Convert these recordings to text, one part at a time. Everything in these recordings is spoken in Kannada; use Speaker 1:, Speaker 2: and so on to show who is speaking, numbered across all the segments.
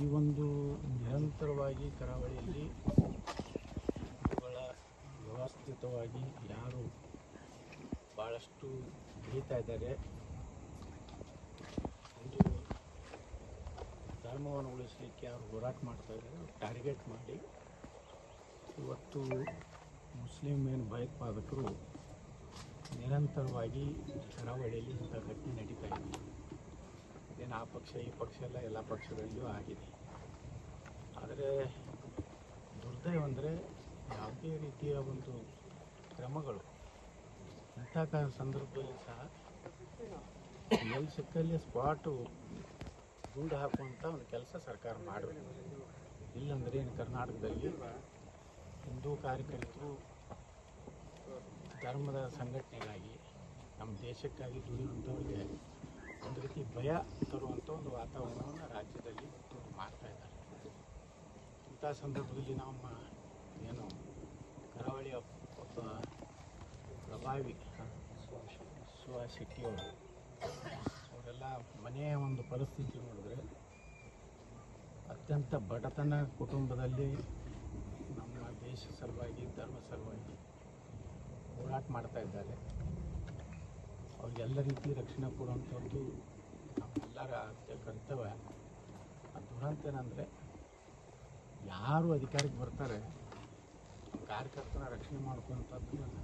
Speaker 1: ಈ ಒಂದು ನಿರಂತರವಾಗಿ ಕರಾವಳಿಯಲ್ಲಿ ಬಹಳ ವ್ಯವಸ್ಥಿತವಾಗಿ ಯಾರು ಭಾಳಷ್ಟು ಬೆಳೀತಾ ಇದ್ದಾರೆ. ಒಂದು ಧರ್ಮವನ್ನು ಉಳಿಸಲಿಕ್ಕೆ ಯಾರು ಹೋರಾಟ ಮಾಡ್ತಾ ಇದ್ದಾರೆ ಟಾರ್ಗೆಟ್ ಮಾಡಿ. ಇವತ್ತು ಮುಸ್ಲಿಂ ಏನು ಭಯೋತ್ಪಾದಕರು ನಿರಂತರವಾಗಿ ಚುನಾವಣೆಯಲ್ಲಿ ಇಂಥ ಘಟನೆ ನಡೀತಾ ಇದೆ. ಇದೇನು ಆ ಪಕ್ಷ, ಈ ಪಕ್ಷ ಎಲ್ಲ ಎಲ್ಲ ಪಕ್ಷಗಳಲ್ಲೂ ಆಗಿದೆ. ಆದರೆ ದುರ್ದೈವ ಅಂದರೆ ಯಾವುದೇ ರೀತಿಯ ಒಂದು ಕ್ರಮಗಳು. ಇಂಥ ಸಂದರ್ಭದಲ್ಲಿ ಸಹ ಎಲ್ಲಿ ಸಿಕ್ಕಲ್ಲಿ ಸ್ಪಾಟು ಗೂಡು ಹಾಕುವಂಥ ಒಂದು ಕೆಲಸ ಸರ್ಕಾರ ಮಾಡಬೇಕು ಇಲ್ಲಂದ್ರೆ ಏನು ಕರ್ನಾಟಕದಲ್ಲಿ ಹಿಂದೂ ಕಾರ್ಯಕರ್ತರು ಧರ್ಮದ ಸಂಘಟನೆಗಾಗಿ ನಮ್ಮ ದೇಶಕ್ಕಾಗಿ ದುಡಿಯುವಂಥವ್ರಿಗೆ ಒಂದು ರೀತಿ ಭಯ ತರುವಂಥ ಒಂದು ವಾತಾವರಣವನ್ನು ರಾಜ್ಯದಲ್ಲಿ ಮಾಡ್ತಾ ಇದ್ದಾರೆ. ಇಂಥ ಸಂದರ್ಭದಲ್ಲಿ ನಮ್ಮ ಏನು ಕರಾವಳಿಯ ಪ್ರಭಾವಿ ಸುಹಾಸ್ ಶೆಟ್ಟಿಯವರು ಅವರೆಲ್ಲ ಮನೆಯ ಒಂದು ಪರಿಸ್ಥಿತಿ ನೋಡಿದ್ರೆ ಅತ್ಯಂತ ಬಡತನ ಕುಟುಂಬದಲ್ಲಿ ನಮ್ಮ ದೇಶ ಸಲುವಾಗಿ, ಧರ್ಮ ಸಲುವಾಗಿ ಹೋರಾಟ ಮಾಡ್ತಾ ಇದ್ದಾರೆ. ಅವ್ರಿಗೆಲ್ಲ ರೀತಿ ರಕ್ಷಣೆ ಕೊಡುವಂಥದ್ದು ನಮ್ಮೆಲ್ಲರ ಕರ್ತವ್ಯ. ಆ ದುರಂತ ಏನಂದರೆ, ಯಾರು ಅಧಿಕಾರಕ್ಕೆ ಬರ್ತಾರೆ, ಕಾರ್ಯಕರ್ತನ ರಕ್ಷಣೆ ಮಾಡ್ಕೊಂಥದ್ದು ನಮ್ಮ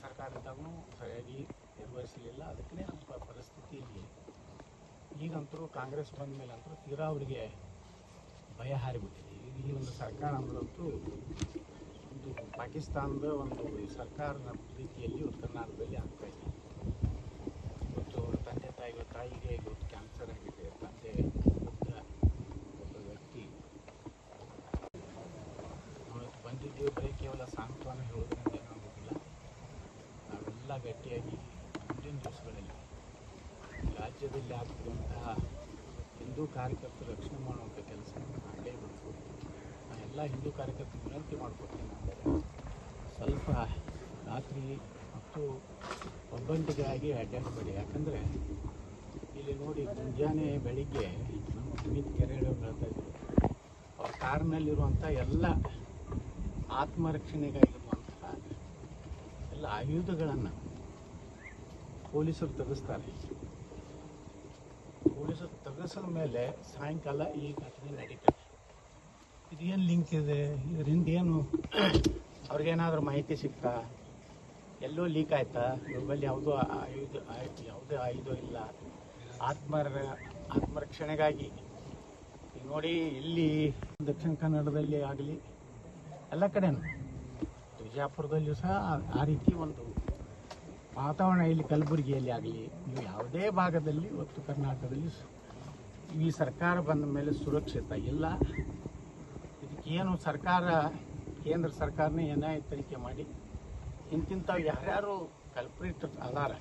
Speaker 1: ಸರ್ಕಾರದಾಗೂ ಸರಿಯಾಗಿ ನಿರ್ವಹಿಸಲಿಲ್ಲ. ಅದಕ್ಕೇ ನಮ್ಮ ಪರಿಸ್ಥಿತಿ ಇಲ್ಲಿ. ಈಗಂತರೂ ಕಾಂಗ್ರೆಸ್ ಬಂದ ಮೇಲೆ ಅಂತರೂ ತೀರಾ ಅವರಿಗೆ ಭಯ ಹಾರಿಬಿಟ್ಟಿದೆ. ಈಗ ಈ ಒಂದು ಸರ್ಕಾರ ಅನ್ನೋದಂತೂ ಪಾಕಿಸ್ತಾನದ ಒಂದು ಸರ್ಕಾರದ ರೀತಿಯಲ್ಲಿ ಇವತ್ತು ಕರ್ನಾಟಕದಲ್ಲಿ ಆಗ್ತಾ ಇದೆ. ಇವತ್ತು ಅವ್ರ ತಂದೆ ತಾಯಿಗಳ ತಾಯಿಗೆ ಇವತ್ತು ಕ್ಯಾನ್ಸರ್ ಆಗಿದೆ. ತಂದೆ ಒಬ್ಬ ವ್ಯಕ್ತಿ. ಬಂದಿದ್ದೇವೆ ಬಂದಿದ್ದೀವಿ, ಬರೀ ಕೇವಲ ಸಾಂತ್ವನ ಹೇಳೋದ್ರಿಂದ ಏನಾಗೋದಿಲ್ಲ ನಾವೆಲ್ಲ ಗಟ್ಟಿಯಾಗಿ ಮುಂದಿನ ದಿವಸಗಳಲ್ಲಿ ರಾಜ್ಯದಲ್ಲಿ ಆಗ್ತಿರುವಂತಹ ಹಿಂದೂ ಕಾರ್ಯಕರ್ತರು ರಕ್ಷಣೆ ಮಾಡುವಂಥ ಕೆಲಸ ಮಾಡಲೇಬೇಕು ಎಲ್ಲ ಹಿಂದೂ ಕಾರ್ಯಕರ್ತರು ವಿನಂತಿ ಮಾಡ್ಕೊತೀನಿ ಸ್ವಲ್ಪ ರಾತ್ರಿ ಮತ್ತು ಒಬ್ಬಂಟಿಗಾಗಿ ಅಡ್ಡಾಡಬೇಡಿ. ಯಾಕಂದರೆ ಇಲ್ಲಿ ನೋಡಿ ಮುಂಜಾನೆ ಬೆಳಿಗ್ಗೆ ನಮ್ಮ ಸುಮಿತ್ ಕೆರೆಯವರು ಹೇಳ್ತಾ ಇದ್ರು. ಅವ್ರ ಕಾರ್ನಲ್ಲಿರುವಂಥ ಎಲ್ಲ ಆತ್ಮರಕ್ಷಣೆಗಾಗಿರುವಂತಹ ಎಲ್ಲ ಆಯುಧಗಳನ್ನು ಪೊಲೀಸರು ತೆಗೆಸ್ತಾರೆ. ಪೊಲೀಸರು ತೆಗೆಸಿದ ಮೇಲೆ ಸಾಯಂಕಾಲ ಈ ಘಟನೆ ನಡೀತದೆ. ಇದೇನು ಲಿಂಕ್ ಇದೆ? ಇದರಿಂದ ಏನು ಅವ್ರಿಗೇನಾದರೂ ಮಾಹಿತಿ ಸಿಗ್ತಾ? ಎಲ್ಲೋ ಲೀಕ್ ಆಯ್ತಾ? ಮೊಬೈಲ್ ಯಾವುದೂ ಆಯುಧ ಆಯು- ಯಾವುದೇ ಆಯುಧ ಇಲ್ಲ. ಆತ್ಮರ ಆತ್ಮರಕ್ಷಣೆಗಾಗಿ. ನೋಡಿ, ಇಲ್ಲಿ ದಕ್ಷಿಣ ಕನ್ನಡದಲ್ಲಿ ಆಗಲಿ, ಎಲ್ಲ ಕಡೆನೂ. ವಿಜಯಪುರದಲ್ಲಿಯೂ ಸಹ ಆ- ರೀತಿ ಒಂದು ವಾತಾವರಣ ಇಲ್ಲಿ ಕಲಬುರಗಿಯಲ್ಲಿ ಆಗಲಿ ನೀವು ಯಾವುದೇ ಭಾಗದಲ್ಲಿ ಇವತ್ತು ಕರ್ನಾಟಕದಲ್ಲಿ ಈ ಸರ್ಕಾರ ಬಂದ ಮೇಲೆ ಸುರಕ್ಷಿತ ಇಲ್ಲ ಇದಕ್ಕೇನು ಸರ್ಕಾರ, ಕೇಂದ್ರ ಸರ್ಕಾರನೇ ಏನಾಯ್ತು ತನಿಖೆ ಮಾಡಿ, ಇಂತಿಂಥವು ಯಾರ್ಯಾರು ಕಲ್ಪ್ರೇಟ್ ಅದಾರ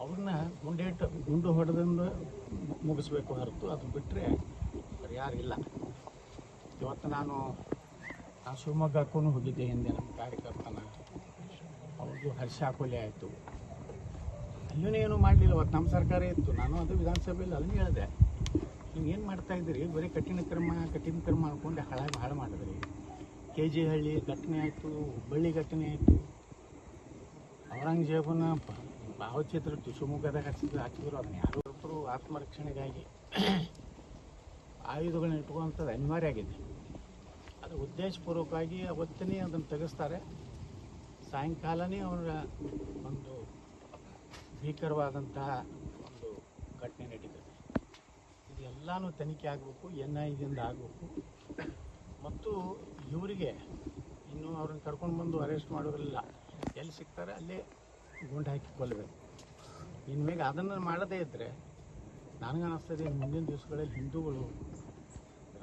Speaker 1: ಅವ್ರನ್ನ ಗುಂಡೇಟು, ಗುಂಡು ಹೊಡೆದಂದು ಮುಗಿಸ್ಬೇಕು ಹೊರತು ಅದು ಬಿಟ್ಟರೆ ಇಲ್ಲ ಇವತ್ತು ನಾನು ನಾನು ಶಿವಮೊಗ್ಗಕ್ಕೂ ಹೋಗಿದ್ದೆ ಹಿಂದೆ ನಮ್ಮ ಕಾರ್ಯಕರ್ತನ. ಅವ್ರದ್ದು ಹರ್ಷ ಕೊಲೆ ಆಯಿತು. ಅಲ್ಲೂ ಏನು ಮಾಡಲಿಲ್ಲ ಅವತ್ತು ನಮ್ಮ ಸರ್ಕಾರ ಇತ್ತು. ನಾನು ಅದು ವಿಧಾನಸಭೆಯಲ್ಲಿ ಅಲ್ಲಿ ಹೇಳಿದೆ. ಏನು ಮಾಡ್ತಾ ಇದ್ದೀರಿ? ಬರೀ ಕಠಿಣ ಕ್ರಮ ಕಠಿಣ ಕ್ರಮ ಹಾಕೊಂಡು ಹಾಳಾಗಿ ಹಾಳು ಮಾಡಿದ್ರಿ. ಕೆ ಜಿ ಹಳ್ಳಿ ಘಟನೆ ಆಯಿತು, ಹುಬ್ಬಳ್ಳಿ ಘಟನೆ ಆಯಿತು. ಔರಂಗಜೇಬನ ಭಾವಚಿತ್ರ ಶಿವಮೊಗ್ಗದಾಗ ಹಚ್ಚಿದ್ರು ಹಾಕಿದ್ರು ಅದನ್ನ ಯಾರೋ ಒಬ್ಬರು ಆತ್ಮರಕ್ಷಣೆಗಾಗಿ ಆಯುಧಗಳನ್ನ ಇಟ್ಕೊಳ್ತದ ಅನಿವಾರ್ಯ ಆಗಿದೆ. ಅದು ಉದ್ದೇಶಪೂರ್ವಕವಾಗಿ ಅವತ್ತನೇ ಅದನ್ನು ತೆಗೆಸ್ತಾರೆ. ಸಾಯಂಕಾಲನೇ ಅವರ ಒಂದು ಭೀಕರವಾದಂತಹ ಒಂದು ಘಟನೆ ನಡೀತದೆ. ಇದೆಲ್ಲನೂ ತನಿಖೆ ಆಗಬೇಕು, ಎನ್ ಐದಿಂದ ಆಗಬೇಕು. ಮತ್ತು ಇವರಿಗೆ ಇನ್ನು ಅವ್ರನ್ನ ಕರ್ಕೊಂಡು ಬಂದು ಅರೆಸ್ಟ್ ಮಾಡೋದಿಲ್ಲ ಎಲ್ಲಿ ಸಿಗ್ತಾರೆ ಅಲ್ಲೇ ಗುಂಡು ಹಾಕಿ ಕೊಲ್ಲಬೇಕು ಇನ್ಮೇಲೆ ಅದನ್ನು ಮಾಡದೇ ಇದ್ದರೆ ನನಗನ್ನಿಸ್ತದೆ ಮುಂದಿನ ದಿವಸಗಳಲ್ಲಿ ಹಿಂದೂಗಳು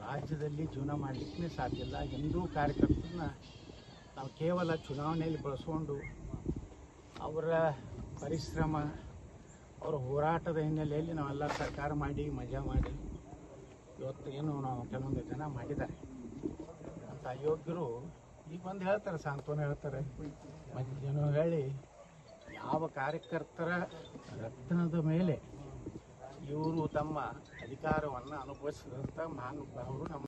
Speaker 1: ರಾಜ್ಯದಲ್ಲಿ ಜೀವನ ಮಾಡಲಿಕ್ಕೆ ಸಾಧ್ಯ ಇಲ್ಲ. ಹಿಂದೂ ಕಾರ್ಯಕರ್ತರನ್ನ ನಾವು ಕೇವಲ ಚುನಾವಣೆಯಲ್ಲಿ ಬಳಸ್ಕೊಂಡು ಅವರ ಪರಿಶ್ರಮ, ಅವರ ಹೋರಾಟದ ಹಿನ್ನೆಲೆಯಲ್ಲಿ ನಾವೆಲ್ಲ ಸರ್ಕಾರ ಮಾಡಿ, ಮಜಾ ಮಾಡಿ ಇವತ್ತು ಏನು ನಾವು ಕೆಲವೊಂದು ಜನ ಮಾಡಿದ್ದಾರೆ. ಅಂತ ಯೋಗ್ಯರು ಈಗ ಬಂದು ಹೇಳ್ತಾರೆ, ಸಾಂತ್ವನ ಹೇಳ್ತಾರೆ. ಜನ ಹೇಳಿ, ಯಾವ ಕಾರ್ಯಕರ್ತರ ರತ್ನದ ಮೇಲೆ ಇವರು ತಮ್ಮ ಅಧಿಕಾರವನ್ನು ಅನುಭವಿಸಿದಂಥ ಅವರು ನಮ್ಮ